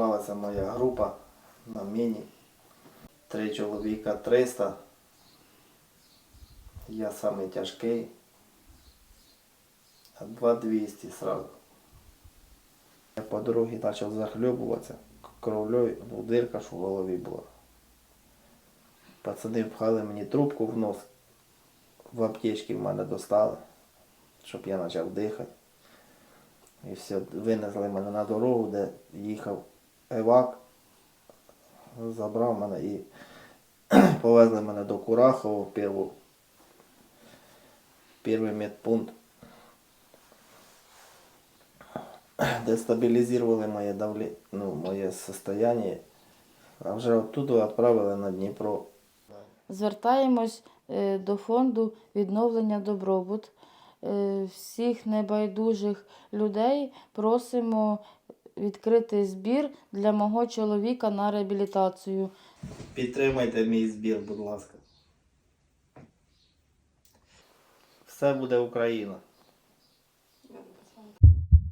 зібралася моя група на міні. Три чоловіка 300. Я самий тяжкий. А два 200 сразу. Я по дорозі почав захльобуватися кровлею, ну, дирка ж в голові була. Пацани впхали мені трубку в нос, в аптечки в мене достали, щоб я почав дихати. І все, винесли мене на дорогу, де їхав евак, забрав мене і повезли мене до Курахова в перший медпункт, де стабілізували моє давлі, ну, моє состояние, а вже оттуда відправили на Дніпро. Звертаємось е, до фонду відновлення добробут. Е, Всіх небайдужих людей просимо відкрити збір для мого чоловіка на реабілітацію. Підтримайте мій збір, будь ласка. Все буде Україна.